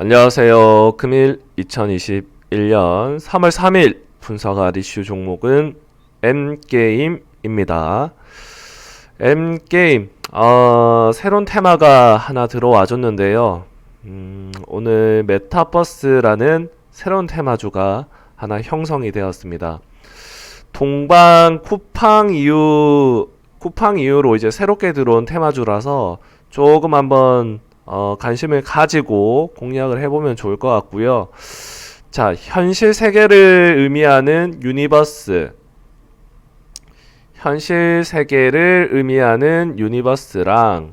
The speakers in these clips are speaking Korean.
안녕하세요. 금일 2021년 3월 3일 분석할 이슈 종목은 M게임입니다. M게임, 어, 새로운 테마가 하나 들어와 줬는데요. 음, 오늘 메타버스라는 새로운 테마주가 하나 형성이 되었습니다. 동방 쿠팡 이후, 쿠팡 이후로 이제 새롭게 들어온 테마주라서 조금 한번 어, 관심을 가지고 공략을 해보면 좋을 것 같고요. 자, 현실 세계를 의미하는 유니버스. 현실 세계를 의미하는 유니버스랑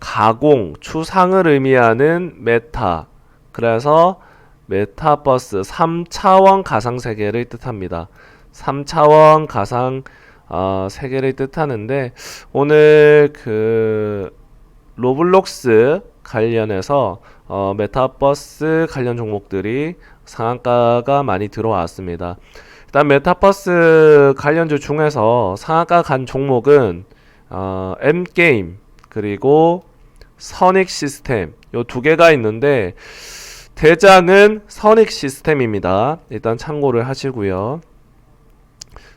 가공, 추상을 의미하는 메타. 그래서 메타버스 3차원 가상 세계를 뜻합니다. 3차원 가상 어, 세계를 뜻하는데 오늘 그 로블록스 관련해서 어, 메타버스 관련 종목들이 상한가가 많이 들어왔습니다. 일단 메타버스 관련주 중에서 상한가 간 종목은 어, M게임 그리고 선익 시스템 요 두 개가 있는데 대장은 선익 시스템입니다. 일단 참고를 하시고요.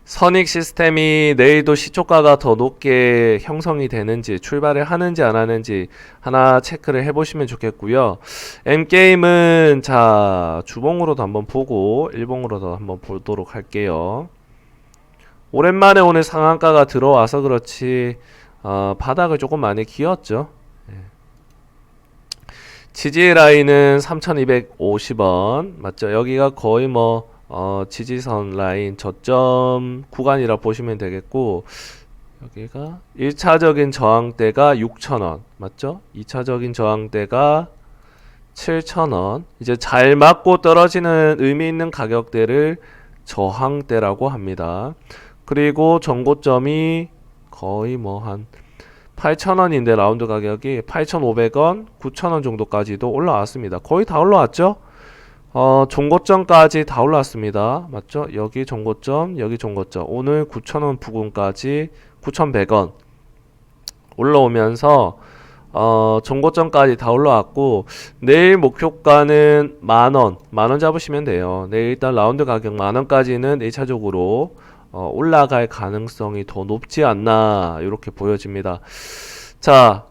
선익 시스템이 내일도 시초가가 더 높게 형성이 되는지 출발을 하는지 안 하는지 하나 체크를 해보시면 좋겠고요. M게임은 자 주봉으로도 한번 보고 일봉으로도 한번 보도록 할게요. 오랜만에 오늘 상한가가 들어와서 그렇지 어, 바닥을 조금 많이 기었죠. 예. 지지 라인은 3,250원 맞죠? 여기가 거의 뭐 어, 지지선 라인 저점 구간이라 보시면 되겠고 여기가 1차적인 저항대가 6,000원 맞죠? 2차적인 저항대가 7,000원 이제 잘 맞고 떨어지는 의미 있는 가격대를 저항대라고 합니다. 그리고 전고점이 거의 뭐 한 8,000원인데 라운드 가격이 8,500원, 9,000원 정도까지도 올라왔습니다. 거의 다 올라왔죠? 어, 종고점까지 다 올랐습니다. 맞죠? 여기 종고점, 여기 종고점. 오늘 9,000원 부근까지 9,100원 올라오면서 어, 종고점까지 다 올라왔고 내일 목표가는 만원, 만원 잡으시면 돼요. 내일 일단 라운드 가격 만원까지는 1차적으로 어, 올라갈 가능성이 더 높지 않나 이렇게 보여집니다. 자,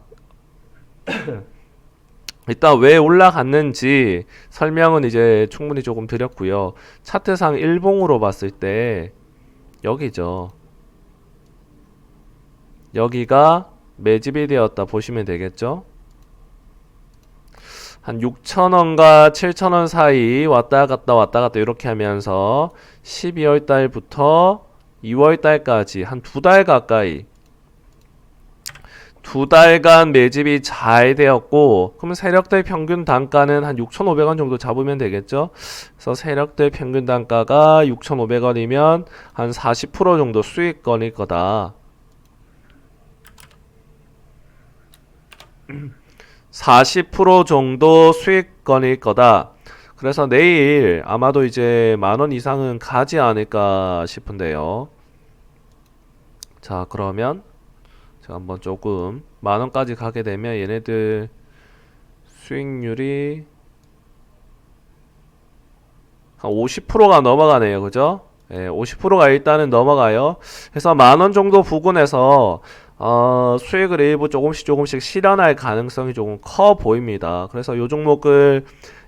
일단 왜 올라갔는지 설명은 이제 충분히 조금 드렸고요. 차트상 일봉으로 봤을 때 여기죠. 여기가 매집이 되었다 보시면 되겠죠. 한 6천원과 7천원 사이 왔다 갔다 왔다 갔다 이렇게 하면서 12월 달부터 2월 달까지 한 두 달 가까이 두 달간 매집이 잘 되었고 그러면 세력들 평균 단가는 한 6,500원 정도 잡으면 되겠죠. 그래서 세력들 평균 단가가 6,500원이면 한 40% 정도 수익권일 거다. 40% 정도 수익권일 거다. 그래서 내일 아마도 이제 만 원 이상은 가지 않을까 싶은데요. 자, 그러면 제가 한번 조금 만 원까지 가게 되면 얘네들 수익률이 한 50%가 넘어가네요. 그죠? 예, 50%가 일단은 넘어가요. 그래서 만 원 정도 부근에서 어, 수익을 일부 조금씩 조금씩 실현할 가능성이 조금 커 보입니다. 그래서 이 종목을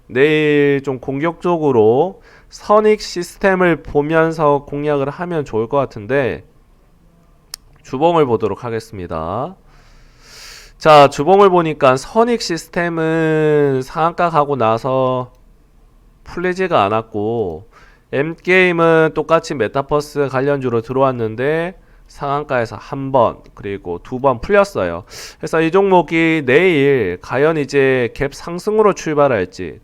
내일 좀 공격적으로 선익 시스템을 보면서 공략을 하면 좋을 것 같은데 주봉을 보도록 하겠습니다. 자, 주봉을 보니까 선익 시스템은 상한가 가고 나서 풀리지가 않았고 M게임은 똑같이 메타버스 관련주로 들어왔는데 상한가에서 한 번 그리고 두 번 풀렸어요. 그래서 이 종목이 내일 과연 이제 갭 상승으로 출발할지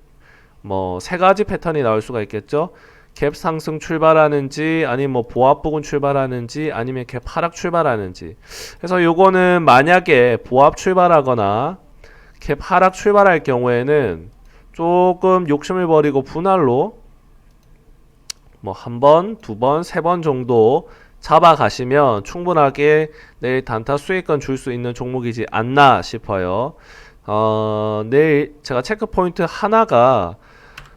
뭐 세 가지 패턴이 나올 수가 있겠죠. 갭 상승 출발하는지 아니면 뭐 보합 부근 출발하는지 아니면 갭 하락 출발하는지 그래서 요거는 만약에 보합 출발하거나 갭 하락 출발할 경우에는 조금 욕심을 버리고 분할로 뭐 한 번, 두 번, 세 번 정도 잡아 가시면 충분하게 내일 단타 수익권 줄 수 있는 종목이지 않나 싶어요. 어, 내일 제가 체크 포인트 하나가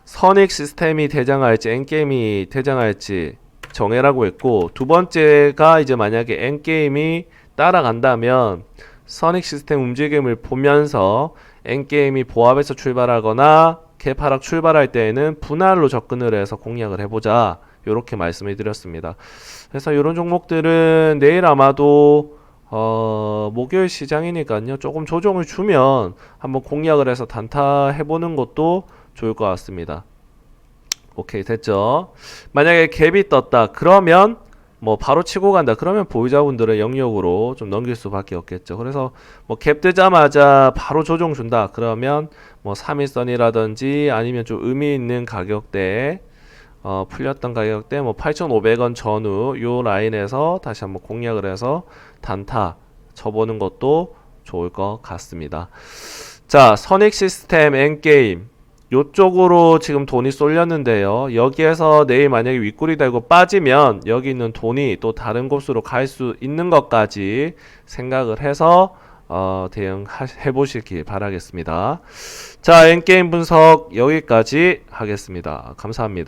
선익 시스템이 대장할지 엔게임이 대장할지 정해라고 했고 두 번째가 이제 만약에 엔게임이 따라간다면 선익 시스템 움직임을 보면서 엔게임이 보합에서 출발하거나 개파락 출발할 때에는 분할로 접근을 해서 공략을 해보자 이렇게 말씀을 드렸습니다. 그래서 이런 종목들은 내일 아마도 어, 목요일 시장이니까요. 조금 조정을 주면 한번 공략을 해서 단타 해보는 것도 좋을 것 같습니다. 오케이, 됐죠? 만약에 갭이 떴다. 그러면 뭐 바로 치고 간다. 그러면 보유자분들의 영역으로 좀 넘길 수밖에 없겠죠. 그래서 뭐 갭 뜨자마자 바로 조정 준다. 그러면 뭐 3일선이라든지 아니면 좀 의미 있는 가격대에 어, 풀렸던 가격대 뭐 8,500원 전후 요 라인에서 다시 한번 공략을 해서 단타 쳐보는 것도 좋을 것 같습니다. 자, 선익 시스템 엔게임 요쪽으로 지금 돈이 쏠렸는데요. 여기에서 내일 만약에 윗골이 달고 빠지면 여기 있는 돈이 또 다른 곳으로 갈 수 있는 것까지 생각을 해서 어, 대응해 보시길 바라겠습니다. 자, 엔게임 분석 여기까지 하겠습니다. 감사합니다.